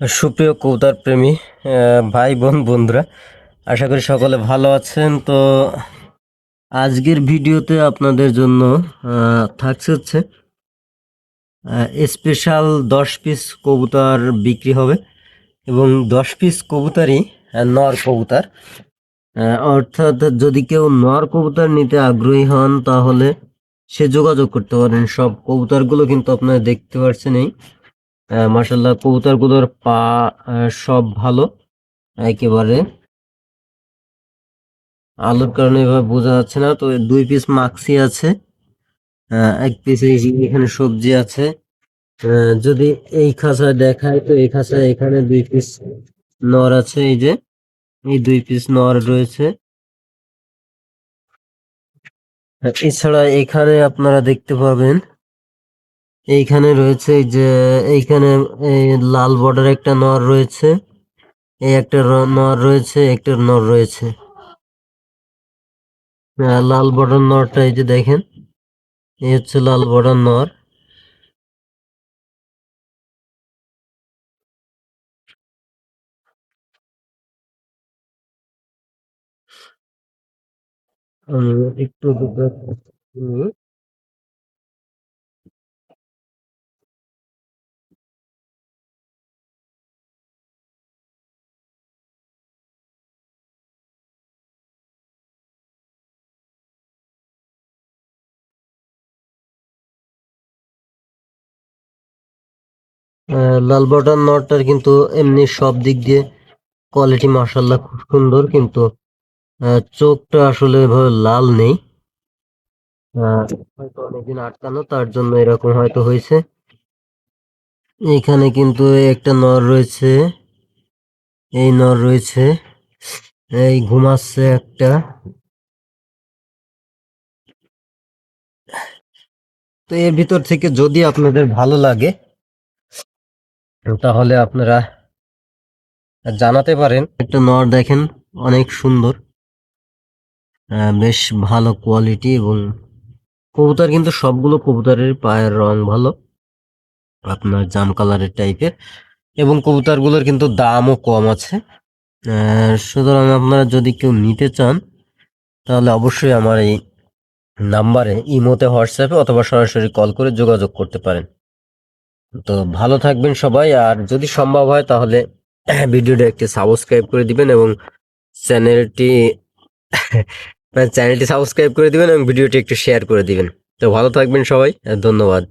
সুপ্রিয় কৌতার প্রেমী ভাই বোন, বন্ধুরা, আশা করি সকলে ভালো আছেন। তো আজকের ভিডিওতে আপনাদের জন্য থাকছে হচ্ছে স্পেশাল দশ পিস কবুতর বিক্রি হবে এবং দশ পিস কবুতরই নর কবুতর। অর্থাৎ যদি কেউ নর কবুতর নিতে আগ্রহী হন, তাহলে সে যোগাযোগ করতে পারেন। সব কবুতরগুলো কিন্তু আপনারা দেখতে পাচ্ছেন এই মাসাল্লাহ কবুতরগুলোর পা সব ভালো। একেবারে। আলোর কারণে এভাবে বোঝা যাচ্ছে না তো দুই পিস মাক্সি আছে। এক পিস এখানে সবজি আছে। যদি এই খাঁচায় দেখায় তো এই খাঁচায় এখানে দুই পিস নর আছে, এই যে। এই দুই পিস নর রয়েছে। এছাড়া এখানে আপনারা দেখতে পাবেন এইখানে রয়েছে যে, এইখানে এই লাল বর্ডার একটা নর রয়েছে। এই একটা নর রয়েছে একটা নর রয়েছে। লাল বর্ডার নরটা এই যে দেখেন, এই হচ্ছে লাল বর্ডার নর। আমি একটু লাল বর্ডার নরটার কিন্তু এমনি সব দিক দিয়ে কোয়ালিটি মার্শাল্লাহ খুব সুন্দর, কিন্তু চোখটা আসলে এভাবে লাল নেই। হয়তো অনেকদিন আটকানো, তার জন্য এরকম হয়তো হয়েছে। এখানে কিন্তু একটা নর রয়েছে। এই নর রয়েছে। এই ঘুমাচ্ছে একটা। তো এর ভিতর থেকে যদি আপনাদের ভালো লাগে তাহলে আপনারা জানাতে পারেন। একটা নর দেখেন, অনেক সুন্দর। বেশ ভালো কোয়ালিটি এবং কবুতর কিন্তু সবগুলো কবুতরের পায়ের রং ভালো, আপনার জাম কালারের টাইপের এবং কবুতরগুলোর কিন্তু দামও কম আছে। সুতরাং আপনারা যদি কেউ নিতে চান, তাহলে অবশ্যই আমার এই নাম্বারে, ইমোতে, হোয়াটসঅ্যাপে অথবা সরাসরি কল করে যোগাযোগ করতে পারেন। তো ভালো থাকবেন সবাই, আর যদি সম্ভব হয় তাহলে ভিডিওটা একটি সাবস্ক্রাইব করে দিবেন এবং চ্যানেলটি চ্যানেলটি সাবস্ক্রাইব করে দিবেন এবং ভিডিওটি একটু শেয়ার করে দিবেন। তো ভালো থাকবেন সবাই, ধন্যবাদ।